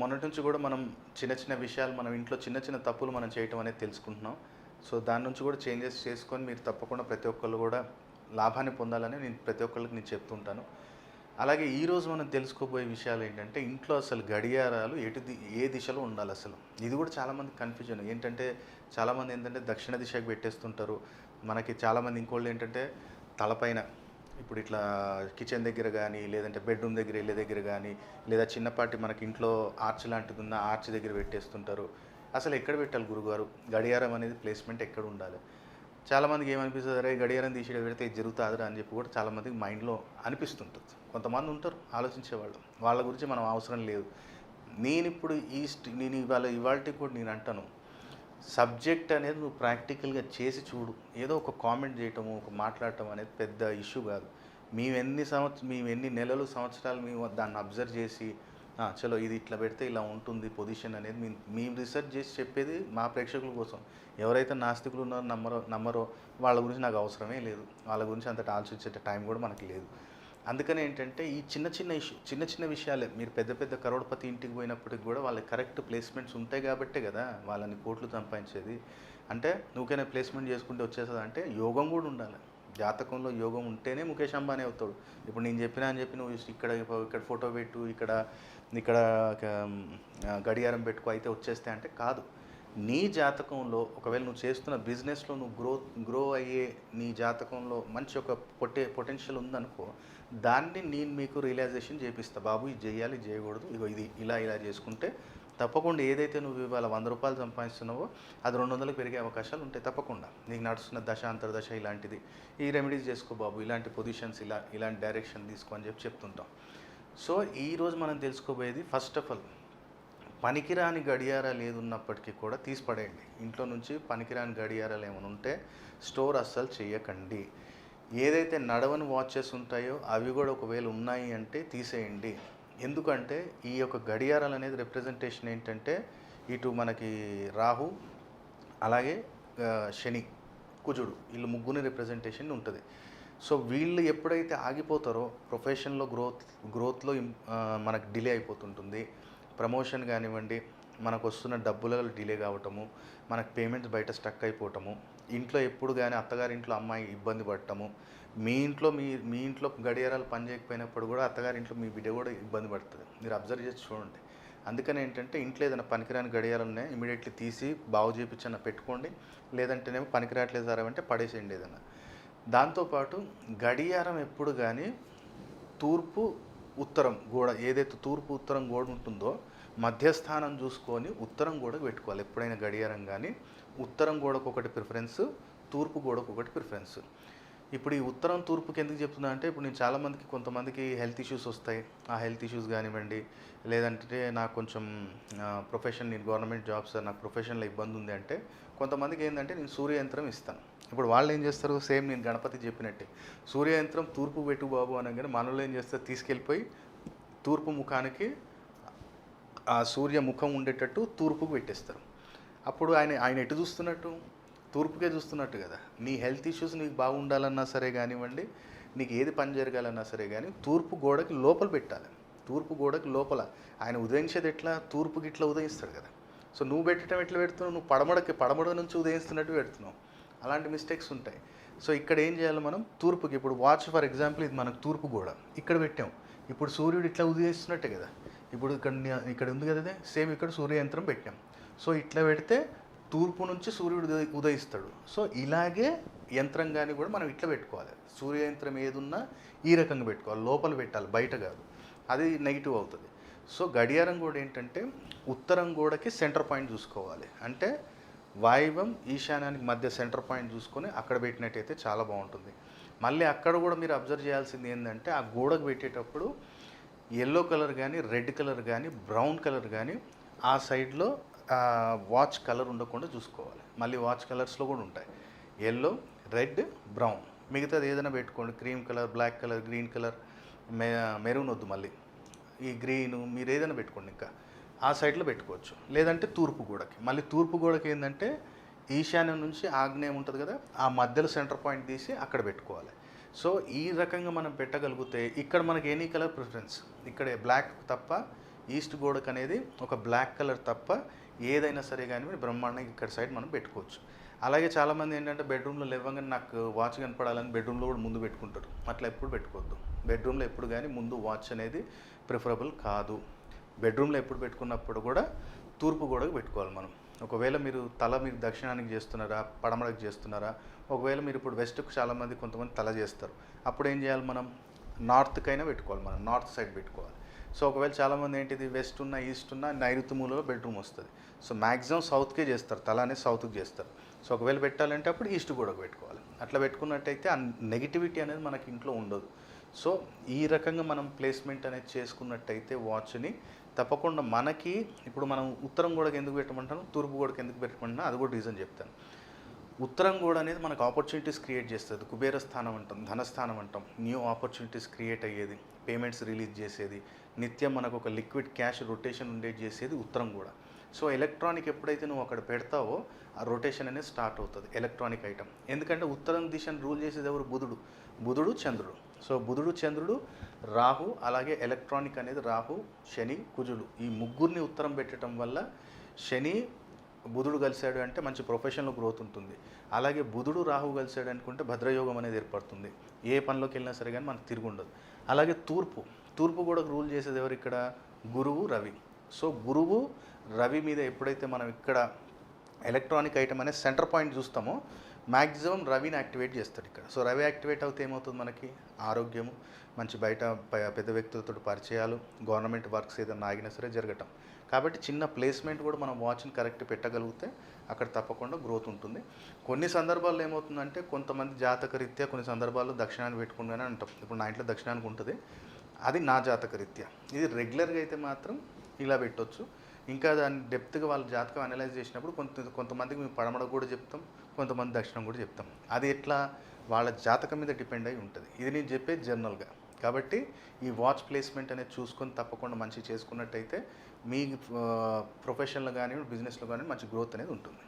మొన్నటి నుంచి కూడా మనం చిన్న చిన్న విషయాలు మనం ఇంట్లో చిన్న చిన్న తప్పులు మనం చేయటం అనేది తెలుసుకుంటున్నాం. సో దాని నుంచి కూడా చేంజెస్ చేసుకొని మీరు తప్పకుండా ప్రతి ఒక్కళ్ళు కూడా లాభాన్ని పొందాలని నేను ప్రతి ఒక్కళ్ళకి నేను చెప్తుంటాను అలాగే ఈరోజు మనం తెలుసుకోబోయే విషయాలు ఏంటంటే ఇంట్లో అసలు గడియారాలు ఎటు ఏ దిశలో ఉండాలి అసలు? ఇది కూడా చాలామంది కన్ఫ్యూజన్. ఏంటంటే చాలామంది ఏంటంటే దక్షిణ దిశకు పెట్టేస్తుంటారు. మనకి చాలామంది ఇంకోళ్ళు ఏంటంటే తలపైన ఇప్పుడు ఇట్లా కిచెన్ దగ్గర కానీ లేదంటే బెడ్రూమ్ దగ్గర వెళ్ళే దగ్గర కానీ లేదా చిన్నపాటి మనకి ఇంట్లో ఆర్చ్ లాంటిది ఉన్న ఆర్చ్ దగ్గర పెట్టేస్తుంటారు. అసలు ఎక్కడ పెట్టాలి గురుగారు? గడియారం అనేది ప్లేస్మెంట్ ఎక్కడ ఉండాలి? చాలామందికి ఏమనిపిస్తుంది? అరే గడియారం తీసేయడం పెడితే ఇది జరుగుతుందిరా అని చెప్పి కూడా చాలామందికి మైండ్లో అనిపిస్తుంటుంది. కొంతమంది ఉంటారు ఆలోచించేవాళ్ళు. వాళ్ళ గురించి మనం అవసరం లేదు. నేను ఇప్పుడు ఈ నేను ఇవాళ ఇవాళకి కూడా నేను అంటాను. సబ్జెక్ట్ అనేది నువ్వు ప్రాక్టికల్గా చేసి చూడు. ఏదో ఒక కామెంట్ చేయటము ఒక మాట్లాడటం అనేది పెద్ద ఇష్యూ కాదు. మేము ఎన్ని సంవత్సరం మేము ఎన్ని నెలలు సంవత్సరాలు మేము దాన్ని అబ్జర్వ్ చేసి చలో ఇది ఇట్లా పెడితే ఇలా ఉంటుంది పొజిషన్ అనేది మేము మేము రీసెర్చ్ చేసి చెప్పేది మా ప్రేక్షకుల కోసం. ఎవరైతే నాస్తికులు ఉన్నారో నమ్మరో నమ్మరో వాళ్ళ గురించి నాకు అవసరమే లేదు. వాళ్ళ గురించి అంత ఆలోచించే టైం కూడా మనకి లేదు. అందుకని ఏంటంటే ఈ చిన్న చిన్న ఇష్యూ చిన్న చిన్న విషయాలే. మీరు పెద్ద పెద్ద కరోడ్పతి ఇంటికి పోయినప్పటికి కూడా వాళ్ళకి కరెక్ట్ ప్లేస్మెంట్స్ ఉంటాయి కాబట్టే కదా వాళ్ళని కోట్లు సంపాదించేది. అంటే నువ్వుకైనా ప్లేస్మెంట్ చేసుకుంటే వచ్చేస్తుంది అంటే యోగం కూడా ఉండాలి. జాతకంలో యోగం ఉంటేనే ముఖేష్ అంబానీ అవుతాడు. ఇప్పుడు నేను చెప్పినా అని చెప్పి నువ్వు ఇక్కడ ఇక్కడ ఫోటో పెట్టు ఇక్కడ ఇక్కడ గడియారం పెట్టుకో అయితే వచ్చేస్తే అంటే కాదు. నీ జాతకంలో ఒకవేళ నువ్వు చేస్తున్న బిజినెస్లో నువ్వు గ్రో గ్రో అయ్యే నీ జాతకంలో మంచి ఒక పొటే పొటెన్షియల్ ఉందనుకో దాన్ని నేను మీకు రియలైజేషన్ చేపిస్తా. బాబు ఇది చేయాలి చేయకూడదు. ఇగో ఇది ఇలా ఇలా చేసుకుంటే తప్పకుండా ఏదైతే నువ్వు ఇవాళ వంద రూపాయలు సంపాదిస్తున్నావో అది రెండు వందలకు పెరిగే అవకాశాలు ఉంటాయి తప్పకుండా. నీకు నడుస్తున్న దశ అంతర్దశ ఇలాంటిది. ఈ రెమెడీస్ చేసుకో బాబు. ఇలాంటి పొజిషన్స్ ఇలా ఇలాంటి డైరెక్షన్ తీసుకో అని చెప్పి చెప్తుంటాం. సో ఈరోజు మనం తెలుసుకోబోయేది ఫస్ట్ ఆఫ్ ఆల్ పనికిరాని గడియారాలు ఏది ఉన్నప్పటికీ కూడా తీసి పడేయండి ఇంట్లో నుంచి పనికిరాని గడియారాలు ఏమైనా ఉంటే స్టోర్ అస్సలు చేయకండి ఏదైతే నడవని వాచెస్ ఉంటాయో అవి కూడా ఒకవేళ ఉన్నాయి అంటే తీసేయండి. ఎందుకంటే ఈ యొక్క గడియారాలు అనేది రిప్రజెంటేషన్ ఏంటంటే ఇటు మనకి రాహు అలాగే శని కుజుడు వీళ్ళు ముగ్గురిని రిప్రజెంటేషన్ ఉంటుంది. సో వీళ్ళు ఎప్పుడైతే ఆగిపోతారో ప్రొఫెషన్లో గ్రోత్ గ్రోత్లో మనకు డిలే అయిపోతుంటుంది. ప్రమోషన్ కానివ్వండి మనకు వస్తున్న డబ్బులలో డిలే కావటము మనకు పేమెంట్స్ బయట స్టక్ అయిపోవటము ఇంట్లో ఎప్పుడు కానీ అత్తగారి ఇంట్లో అమ్మాయి ఇబ్బంది పడటము మీ ఇంట్లో మీ మీ ఇంట్లో గడియారాలు పనిచేయకపోయినప్పుడు కూడా అత్తగారి ఇంట్లో మీ బిడ్డ కూడా ఇబ్బంది పడుతుంది. మీరు అబ్జర్వ్ చేసి చూడండి. అందుకని ఏంటంటే ఇంట్లో ఏదైనా పనికిరాని గడియారాలు ఉన్నాయి ఇమీడియట్లీ తీసి బాగు చేయించిన పెట్టుకోండి. లేదంటేనేమో పనికిరాట్లేదు సార్ అంటే పడేసేయండి ఏదైనా. దాంతోపాటు గడియారం ఎప్పుడు కానీ తూర్పు ఉత్తరం గోడ ఏదైతే తూర్పు ఉత్తరం గోడ ఉంటుందో మధ్యస్థానం చూసుకొని ఉత్తరం గోడకు పెట్టుకోవాలి. ఎప్పుడైనా గడియారం కానీ ఉత్తరం గోడకు ఒకటి ప్రిఫరెన్స్ తూర్పు గోడకు ఒకటి ప్రిఫరెన్స్ ఇప్పుడు ఈ ఉత్తరం తూర్పుకి ఎందుకు చెప్తున్నా అంటే ఇప్పుడు నేను చాలామందికి కొంతమందికి హెల్త్ ఇష్యూస్ వస్తాయి. ఆ హెల్త్ ఇష్యూస్ కానివ్వండి లేదంటే నాకు కొంచెం ప్రొఫెషన్ నేను గవర్నమెంట్ జాబ్ సార్ నాకు ప్రొఫెషన్లో ఇబ్బంది ఉంది అంటే కొంతమందికి ఏంటంటే నేను సూర్యయంత్రం ఇస్తాను. ఇప్పుడు వాళ్ళు ఏం చేస్తారు? సేమ్ నేను గణపతి చెప్పినట్టే. సూర్యయంత్రం తూర్పు పెట్టు బాబు అనగానే మనలో ఏం చేస్తారు? తీసుకెళ్ళిపోయి తూర్పు ముఖానికి ఆ సూర్య ముఖం ఉండేటట్టు తూర్పుకు పెట్టేస్తారు. అప్పుడు ఆయన ఆయన ఎటు చూస్తున్నట్టు? తూర్పుకే చూస్తున్నట్టు కదా. నీ హెల్త్ ఇష్యూస్ నీకు బాగుండాలన్నా సరే కానివ్వండి నీకు ఏది పని జరగాలన్నా సరే కానీ తూర్పు గోడకి లోపల పెట్టాలి. తూర్పు గోడకి లోపల. ఆయన ఉదయించేది ఎట్లా? తూర్పుకి ఇట్లా ఉదయిస్తాడు కదా. సో నువ్వు పెట్టడం ఎట్లా పెడుతున్నావు? నువ్వు పడమడకి పడమడ నుంచి ఉదయిస్తున్నట్టు పెడుతున్నావు. అలాంటి మిస్టేక్స్ ఉంటాయి. సో ఇక్కడ ఏం చేయాలి మనం? తూర్పుకి ఇప్పుడు వాచ్ ఫర్ ఎగ్జాంపుల్ ఇది మనకు తూర్పు గోడ. ఇక్కడ పెట్టాం. ఇప్పుడు సూర్యుడు ఇట్లా ఉదయిస్తున్నట్టే కదా. ఇప్పుడు ఇక్కడ ఇక్కడ ఉంది కదా సేమ్ ఇక్కడ సూర్యయంత్రం పెట్టాం. సో ఇట్లా పెడితే తూర్పు నుంచి సూర్యుడు ఉదయ- ఉదయిస్తాడు. సో ఇలాగే యంత్రం కానీ కూడా మనం ఇట్లా పెట్టుకోవాలి. సూర్య యంత్రం ఏదున్నా ఈ రకంగా పెట్టుకోవాలి. లోపల పెట్టాలి. బయట కాదు. అది నెగిటివ్ అవుతుంది. సో గడియారం కూడా ఏంటంటే ఉత్తరం గోడకి సెంటర్ పాయింట్ చూసుకోవాలి. అంటే వాయువం ఈశాన్యానికి మధ్య సెంటర్ పాయింట్ చూసుకొని అక్కడ పెట్టినట్టయితే చాలా బాగుంటుంది. మళ్ళీ అక్కడ కూడా మీరు అబ్జర్వ్ చేయాల్సింది ఏంటంటే ఆ గోడకు పెట్టేటప్పుడు ఎల్లో కలర్ కానీ రెడ్ కలర్ కానీ బ్రౌన్ కలర్ కానీ ఆ సైడ్లో వాచ్ కలర్ ఉండకుండా చూసుకోవాలి. మళ్ళీ వాచ్ కలర్స్లో కూడా ఉంటాయి. ఎల్లో రెడ్ బ్రౌన్ మిగతాది ఏదైనా పెట్టుకోండి. Cream colour black colour green colour మె మెరూన్ వద్దు మళ్ళీ. ఈ గ్రీన్ మీరు ఏదైనా పెట్టుకోండి ఇంకా. ఆ సైడ్లో పెట్టుకోవచ్చు. లేదంటే తూర్పు గోడకి. మళ్ళీ తూర్పు గోడకి ఏంటంటే ఈశాన్యం నుంచి ఆగ్నేయం ఉంటుంది కదా ఆ మధ్యలో సెంటర్ పాయింట్ తీసి అక్కడ పెట్టుకోవాలి. సో ఈ రకంగా మనం పెట్టగలిగితే ఇక్కడ మనకి ఎనీ కలర్ ప్రిఫరెన్స్ ఇక్కడ బ్లాక్ తప్ప ఈస్ట్ గోడకు అనేది ఒక బ్లాక్ కలర్ తప్ప ఏదైనా సరే కానీ మీరు బ్రహ్మాండంగా ఇక్కడ సైడ్ మనం పెట్టుకోవచ్చు. అలాగే చాలామంది ఏంటంటే బెడ్రూమ్లో లేవగానే నాకు వాచ్ కనపడాలని బెడ్రూమ్లో కూడా ముందు పెట్టుకుంటారు. అట్లా ఎప్పుడు పెట్టుకోవద్దు. బెడ్రూమ్లో ఎప్పుడు కానీ ముందు వాచ్ అనేది ప్రిఫరబుల్ కాదు. బెడ్రూమ్లో ఎప్పుడు పెట్టుకున్నప్పుడు కూడా తూర్పు గోడకు పెట్టుకోవాలి మనం. ఒకవేళ మీరు తల మీరు దక్షిణానికి చేస్తున్నారా పడమరకు చేస్తున్నారా ఒకవేళ మీరు ఇప్పుడు వెస్ట్కు చాలామంది కొంతమంది తల చేస్తారు. అప్పుడు ఏం చేయాలి మనం? నార్త్కైనా పెట్టుకోవాలి మనం. నార్త్ సైడ్ పెట్టుకోవాలి. సో ఒకవేళ చాలామంది ఏంటిది వెస్ట్ ఉన్న ఈస్ట్ ఉన్న నైరుతి మూలలో బెడ్రూమ్ వస్తుంది. సో మ్యాక్సిమం సౌత్కే చేస్తారు తల అనేది సౌత్కి చేస్తారు. సో ఒకవేళ పెట్టాలంటే అప్పుడు ఈస్ట్ కూడా పెట్టుకోవాలి. అట్లా పెట్టుకున్నట్టయితే ఆ నెగిటివిటీ అనేది మనకి ఇంట్లో ఉండదు. సో ఈ రకంగా మనం ప్లేస్మెంట్ అనేది చేసుకున్నట్టయితే వాచ్ని తప్పకుండా మనకి ఇప్పుడు మనం ఉత్తరం గోడకి ఎందుకు పెట్టమంటాను తూర్పు గోడకి ఎందుకు పెట్టమంటున్నా అది కూడా రీజన్ చెప్తాను. ఉత్తరం కూడా అనేది మనకు ఆపర్చునిటీస్ క్రియేట్ చేస్తుంది. కుబేర స్థానం అంటాం ధనస్థానం అంటాం. న్యూ ఆపర్చునిటీస్ క్రియేట్ అయ్యేది పేమెంట్స్ రిలీజ్ చేసేది నిత్యం మనకు ఒక లిక్విడ్ క్యాష్ రొటేషన్ ఉండేది చేసేది ఉత్తరం కూడా. సో ఎలక్ట్రానిక్ ఎప్పుడైతే నువ్వు అక్కడ పెడతావో ఆ రొటేషన్ అనేది స్టార్ట్ అవుతుంది ఎలక్ట్రానిక్ ఐటమ్. ఎందుకంటే ఉత్తరం దిశను రూల్ చేసేది ఎవరు? బుధుడు. బుధుడు చంద్రుడు. సో బుధుడు చంద్రుడు రాహు అలాగే ఎలక్ట్రానిక్ అనేది రాహు శని కుజుడు. ఈ ముగ్గురిని ఉత్తరం పెట్టడం వల్ల శని బుధుడు కలిశాడు అంటే మంచి ప్రొఫెషనల్ గ్రోత్ ఉంటుంది. అలాగే బుధుడు రాహు కలిశాడు అనుకుంటే భద్రయోగం అనేది ఏర్పడుతుంది. ఏ పనిలోకి వెళ్ళినా సరే కానీ మనకు తిరిగి ఉండదు అలాగే తూర్పు. తూర్పు కూడా రూల్ చేసేది ఎవరు ఇక్కడ? గురువు రవి. సో గురువు రవి మీద ఎప్పుడైతే మనం ఇక్కడ ఎలక్ట్రానిక్ ఐటమ్ అనే సెంటర్ పాయింట్ చూస్తామో మ్యాక్సిమం రవిని యాక్టివేట్ చేస్తాడు ఇక్కడ. సో రవి యాక్టివేట్ అవుతే ఏమవుతుంది మనకి? ఆరోగ్యము మంచి బయట పెద్ద వ్యక్తులతో పరిచయాలు గవర్నమెంట్ వర్క్స్ ఏదైనా ఆగినా సరే జరగటం. కాబట్టి చిన్న ప్లేస్మెంట్ కూడా మనం వాచ్ని కరెక్ట్ పెట్టగలిగితే అక్కడ తప్పకుండా గ్రోత్ ఉంటుంది. కొన్ని సందర్భాల్లో ఏమవుతుందంటే కొంతమంది జాతక రీత్యా కొన్ని సందర్భాల్లో దక్షిణాన్ని పెట్టుకుంటానే అంటాం. ఇప్పుడు నా ఇంట్లో దక్షిణానికి ఉంటుంది. అది నా జాతక రీత్యా ఇది రెగ్యులర్గా అయితే మాత్రం ఇలా పెట్టొచ్చు. ఇంకా దాన్ని డెప్త్గా వాళ్ళ జాతకం అనలైజ్ చేసినప్పుడు కొంత కొంతమందికి మేము పడమడ కూడా చెప్తాం కొంతమంది దక్షిణం కూడా చెప్తాం. అది ఎట్లా? వాళ్ళ జాతకం మీద డిపెండ్ అయి ఉంటుంది. ఇది నేను చెప్పేది జనరల్గా. కాబట్టి ఈ వాచ్ ప్లేస్మెంట్ అనేది చూసుకొని తప్పకుండా మంచి చేసుకున్నట్టయితే మీ ప్రొఫెషన్లో కానీ బిజినెస్లో కానీ మంచి గ్రోత్ అనేది ఉంటుంది.